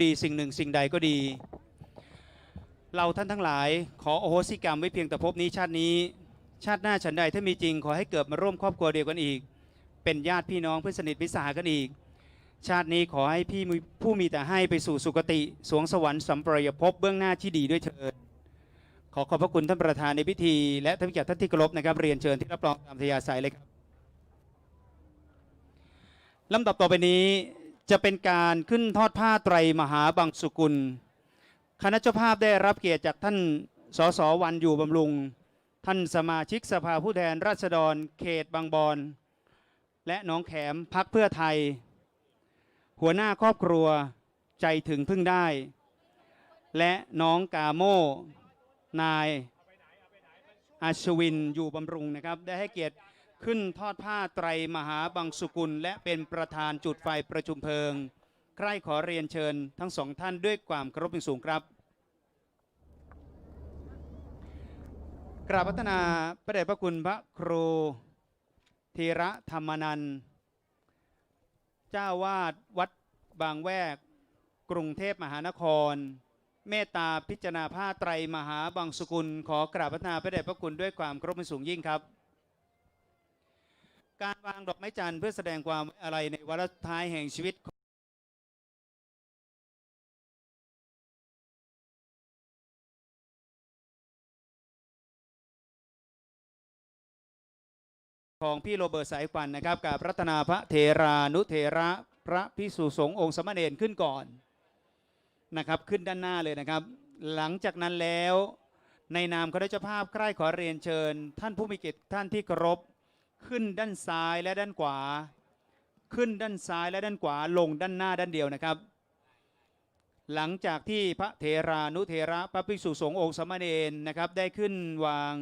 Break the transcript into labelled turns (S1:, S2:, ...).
S1: ดีสิ่งหนึ่งสิ่งใดก็ดี เราท่านทั้งหลาย ขอโอโหสิกรรมไว้เพียงแต่พบนี้ชาตินี้ ชาติหน้าฉันใดถ้ามีจริง ขอให้เกิดมาร่วมครอบครัวเดียวกันอีก เป็นญาติพี่น้องเพื่อนสนิทมิตรสหายกันอีก ชาตินี้ขอให้พี่ผู้มีแต่ให้ไปสู่สุคติสวงสวรรค์สัมปรายภพเบื้องหน้าที่ดีด้วยเถิดขอขอบพระคุณท่านประธานในพิธี และท่านผู้จัดท่านที่เคารพนะครับเรียนเชิญที่รับรองตามทยาศัยเลยครับลำดับต่อไปนี้ จะเป็นการขึ้นทอดผ้าไตรมหาบังสุกุล คณะเจ้าภาพได้รับเกียรติจากท่านสสวันอยู่บำรุง ท่านสมาชิกสภาผู้แทนราษฎร เขตบางบอนและน้องแขมพักเพื่อไทย หัวหน้าครอบครัวใจถึงพึ่งได้ และน้องกาโมนายอาชวินอยู่บำรุงนะครับ ได้ให้เกียรติ ขึ้นทอดผ้าไตรมหาบังสุกุล และเป็นประธานจุดไฟประชุมเพลิง ใครขอเรียนเชิญทั้งสองท่านด้วยความเคารพอย่างสูงครับ กราบพัฒนาพระเดชพระคุณพระครูธีระธรรมนันเจ้าวาดวัดบางแวก กรุงเทพมหานคร เมตตาพิจารณาผ้าไตรมหาบังสุกุล ขอกราบพัฒนาพระเดชพระคุณด้วยความเคารพสูงยิ่งครับ การวางดอกไม้จันทร์เพื่อแสดงความอะไรในวาระท้ายแห่งชีวิตของพี่โรเบิร์ตสายควันนะครับกับรัตนาพระเทรานุเทระพระพิสุสงฆ์องค์สมณเณรขึ้นก่อนนะครับขึ้นด้านหน้าเลยนะครับ หลังจากนั้นแล้วในนามคณะเจ้าภาพใคร่ขอเรียนเชิญ ท่านผู้มีเกียรติท่านที่เคารพ ขึ้นด้านซ้ายและด้านขวา ขึ้นด้านซ้ายและด้านขวาลงด้านหน้าด้านเดียวนะครับ หลังจากที่พระเทรานุเทระพระภิกษุสงฆ์องค์สมณเณรนะครับได้ขึ้นวาง